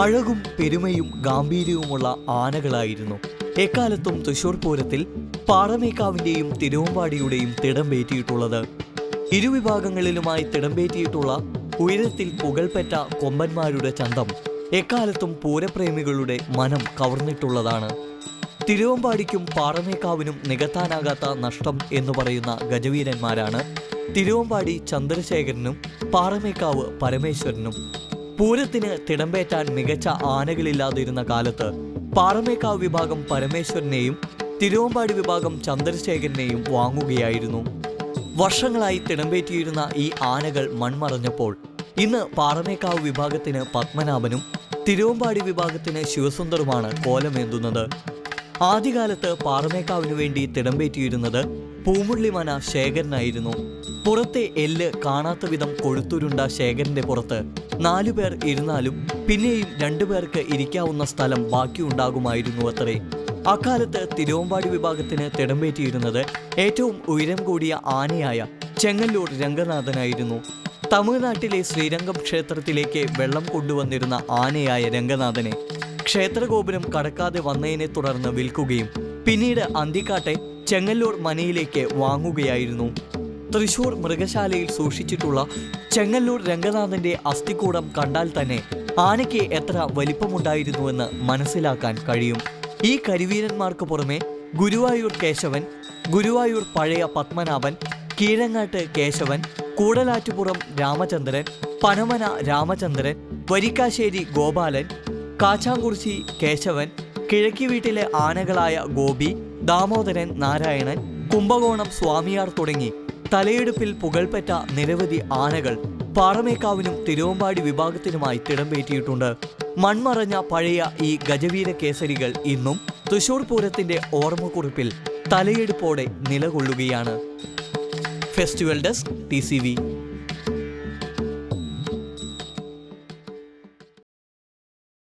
അഴകും പെരുമയും ഗാംഭീര്യവുമുള്ള ആനകളായിരുന്നു. എക്കാലത്തും തൃശൂർ പൂരത്തിൽ പാറമേക്കാവിന്റെയും തിരുവമ്പാടിയുടെയും തിടംപേറ്റിയിട്ടുള്ളത് ഇരുവിഭാഗങ്ങളിലുമായി തിടംപേറ്റിയിട്ടുള്ള ഉയരത്തിൽ പുകൾപെറ്റ കൊമ്പന്മാരുടെ ചന്തം എക്കാലത്തും പൂരപ്രേമികളുടെ മനം കവർന്നിട്ടുള്ളതാണ്. തിരുവമ്പാടിക്കും പാറമേക്കാവിനും നികത്താനാകാത്ത നഷ്ടം എന്ന് പറയുന്ന ഗജവീരന്മാരാണ് തിരുവമ്പാടി ചന്ദ്രശേഖരനും പാറമേക്കാവ് പരമേശ്വരനും. പൂരത്തിന് തിടമ്പേറ്റാൻ മികച്ച ആനകളില്ലാതിരുന്ന കാലത്ത് പാറമേക്കാവ് വിഭാഗം പരമേശ്വരനെയും തിരുവമ്പാടി വിഭാഗം ചന്ദ്രശേഖരനെയും വാങ്ങുകയായിരുന്നു. വർഷങ്ങളായി തിടമ്പേറ്റിയിരുന്ന ഈ ആനകൾ മൺമറഞ്ഞപ്പോൾ ഇന്ന് പാറമേക്കാവ് വിഭാഗത്തിന് പത്മനാഭനും തിരുവമ്പാടി വിഭാഗത്തിന് ശിവസുന്ദറുമാണ് കോലമേന്തുന്നത്. ആദ്യകാലത്ത് പാറമേക്കാവിനു വേണ്ടി തിടമ്പേറ്റിയിരുന്നത് പൂമുള്ളിമന ശേഖരനായിരുന്നു. പുറത്തെ എല്ല് കാണാത്ത വിധം കൊഴുത്തുരുണ്ട ശേഖരന്റെ പുറത്ത് നാലുപേർ ഇരുന്നാലും പിന്നെയും രണ്ടുപേർക്ക് ഇരിക്കാവുന്ന സ്ഥലം ബാക്കിയുണ്ടാകുമായിരുന്നു അത്രേ അക്കാലത്ത് തിരുവമ്പാടി വിഭാഗത്തിന് തിടമ്പേറ്റിയിരുന്നത് ഏറ്റവും ഉയരം കൂടിയ ആനയായ ചെങ്ങല്ലൂർ രംഗനാഥനായിരുന്നു. തമിഴ്നാട്ടിലെ ശ്രീരംഗം ക്ഷേത്രത്തിലേക്ക് വെള്ളം കൊണ്ടുവന്നിരുന്ന ആനയായ രംഗനാഥനെ ക്ഷേത്രഗോപുരം കടക്കാതെ വന്നതിനെ തുടർന്ന് വിൽക്കുകയും പിന്നീട് അന്തിക്കാട്ടെ ചെങ്ങല്ലൂർ മനയിലേക്ക് വാങ്ങുകയായിരുന്നു. തൃശൂർ മൃഗശാലയിൽ സൂക്ഷിച്ചിട്ടുള്ള ചെങ്ങല്ലൂർ രംഗനാഥന്റെ അസ്ഥികൂടം കണ്ടാൽ തന്നെ ആനയ്ക്ക് എത്ര വലിപ്പമുണ്ടായിരുന്നുവെന്ന് മനസ്സിലാക്കാൻ കഴിയും. ഈ കരിവീരന്മാർക്ക് പുറമെ ഗുരുവായൂർ കേശവൻ ഗുരുവായൂർ പഴയ പത്മനാഭൻ കീഴങ്ങാട്ട് കേശവൻ കൂടലാറ്റുപുറം രാമചന്ദ്രൻ പനമന രാമചന്ദ്രൻ വരിക്കാശ്ശേരി ഗോപാലൻ കാച്ചാങ്കുറിശി കേശവൻ കിഴക്കി വീട്ടിലെ ആനകളായ ഗോപി ദാമോദരൻ നാരായണൻ കുംഭകോണം സ്വാമിയാർ തുടങ്ങി തലയെടുപ്പിൽ പുകൾപ്പെട്ട നിരവധി ആനകൾ പാറമേക്കാവിനും തിരുവമ്പാടി വിഭാഗത്തിനുമായി തിടംപേറ്റിയിട്ടുണ്ട് മൺമറഞ്ഞ പഴയ ഈ ഗജവീര കേസരികൾ ഇന്നും തൃശൂർ പൂരത്തിന്റെ ഓർമ്മക്കുറിപ്പിൽ തലയെടുപ്പോടെ നിലകൊള്ളുകയാണ്. Festival desk T